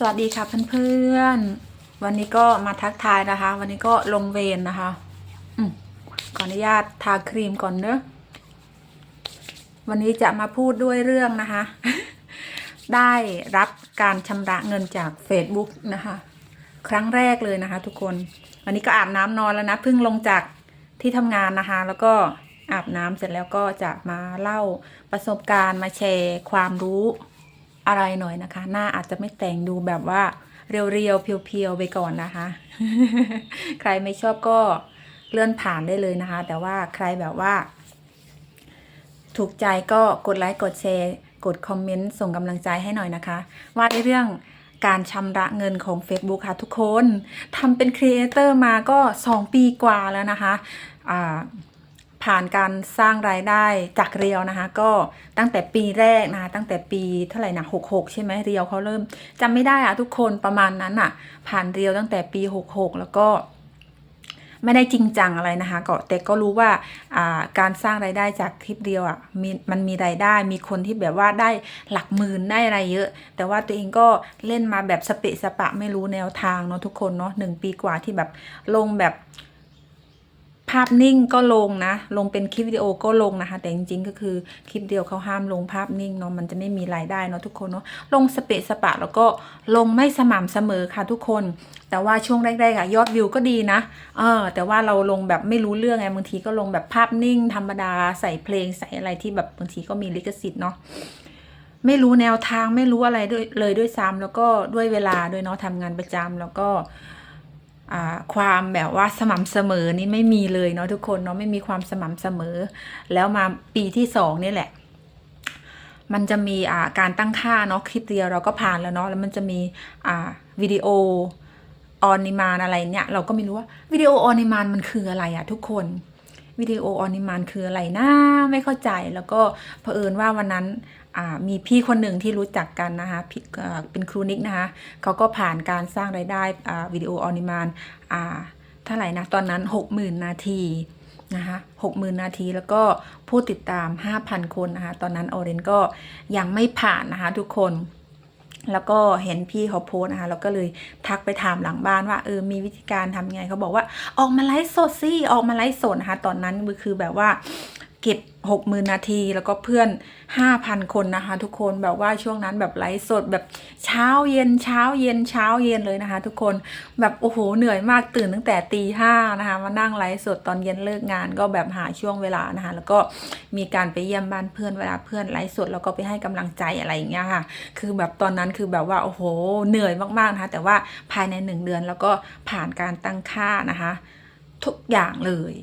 สวัสดีค่ะเพื่อนๆ วันนี้ก็มาทักทายนะคะ วันนี้ก็ลงเวรนะคะอขออนุญาตทาครีมก่อนเนอะวันนี้จะมาพูดด้วยเรื่องนะคะ ได้รับการชำระเงินจาก Facebook นะคะ ครั้งแรกเลยนะคะ ทุกคนวันนี้ก็อาบน้ำนอนแล้วนะเพิ่งลงจากที่ทำงานนะคะ แล้วก็อาบน้ำเสร็จแล้วก็จะมาเล่าประสบการณ์มาแชร์ความรู้ อะไรหน่อยนะคะ หน้าอาจจะไม่แต่งดูแบบว่าเรียวๆเพียวๆไปก่อนนะคะ ใครไม่ชอบก็เลื่อนผ่านได้เลยนะคะ แต่ว่าใครแบบว่า ถูกใจก็กดไลค์กดแชร์กดคอมเมนต์ส่งกำลังใจให้หน่อยนะคะ ว่าในเรื่องการชำระเงินของ Facebook ค่ะทุกคนทำเป็นครีเอเตอร์มาก็ 2 ปีกว่าแล้วนะคะอ่า ผ่านการสร้างรายได้จากเรียวนะคะ ก็ตั้งแต่ปีแรกนะคะตั้งแต่ปีเท่าไหร่นะ66ใช่ไหมเรียวเขาเริ่มจำไม่ได้อะทุกคนประมาณนั้นอะผ่านเรียวตั้งแต่ปี66แล้วก็ไม่ได้จริงจังอะไรนะคะก็แต่ก็รู้ว่าการสร้างรายได้จากคลิปเดียวอะมีมันมีรายได้มีคนที่แบบว่าได้หลักหมื่นได้อะไรเยอะ แต่ว่าตัวเองก็เล่นมาแบบสเปะสปะไม่รู้แนวทางเนาะทุกคนเนาะหนึ่งปีกว่าที่แบบลงแบบ ภาพนิ่งก็ลงนะ ลงเป็นคลิปวิดีโอก็ลงนะคะ แต่จริงๆก็คือคลิปเดียวเขาห้ามลงภาพนิ่งเนาะมันจะไม่มีรายได้เนาะทุกคนเนาะลงสเปะสปะแล้วก็ลงไม่สม่ำเสมอค่ะทุกคน แต่ว่าช่วงแรกๆอะยอดวิวก็ดีนะเออแต่ว่าเราลงแบบไม่รู้เรื่องไงบางทีก็ลงแบบภาพนิ่ง ธรรมดาใส่เพลงใส่อะไรที่แบบบางทีก็มีลิขสิทธิ์เนาะไม่รู้แนวทางไม่รู้อะไรด้วยเลยด้วยซ้ำแล้วก็ด้วยเวลาด้วยเนาะทำงานประจำแล้วก็ ความแบบว่าสม่ำเสมอนี่ไม่มีเลยเนาะทุกคนเนาะไม่มีความสม่ำเสมอ แล้วมาปีที่สองนี่แหละ มันจะมีการตั้งค่าเนาะคลิปเดียวเราก็ผ่านแล้วเนาะแล้วมันจะมีวิดีโอออนนิมานอะไรเนี่ยเราก็ไม่รู้ว่าวิดีโอออนนิมานมันคืออะไรอะทุกคน วิดีโอออนิมานคืออะไรนะไม่เข้าใจแล้วก็เผอิญว่าวันนั้นมีพี่คนหนึ่งที่รู้จักกันนะคะเป็นครูนิกนะคะเขาก็ผ่านการสร้างรายได้วิดีโอออนิมานอ่าเท่าไหร่นะตอนนั้น 60,000 นาทีนะคะ60,000นาทีแล้วก็ผู้ติดตาม 5,000 คนนะคะ ตอนนั้นออเรนก็ยังไม่ผ่านนะคะทุกคน แล้วก็เห็นพี่เขาโพสนะคะเราก็เลยทักไปถามหลังบ้านว่าเออมีวิธีการทำไงเขาบอกว่าออกมาไลฟ์สดสิออกมาไลฟ์สดนะคะตอนนั้นคือแบบว่า ก็บหกหมื่นนาที แล้วก็เพื่อนห้าพันคนนะคะ ทุกคนแบบว่าช่วงนั้นแบบไลฟ์สดแบบเช้าเย็นเช้าเย็นเช้าเย็นเลยนะคะ ทุกคนแบบโอ้โหเหนื่อยมากตื่นตั้งแต่ตีห้านะคะมานั่งไลฟ์สดตอนเย็นเลิกงานก็แบบหาช่วงเวลานะคะ แล้วก็มีการไปเยี่ยมบ้านเพื่อนเวลาเพื่อนไลฟ์สดแล้วก็ไปให้กำลังใจอะไรอย่างเงี้ยค่ะ คือแบบตอนนั้นคือแบบว่าโอ้โหเหนื่อยมากๆนะคะแต่ว่าภายในหนึ่งเดือนแล้วก็ผ่านการตั้งค่านะคะ ทุกอย่างเลย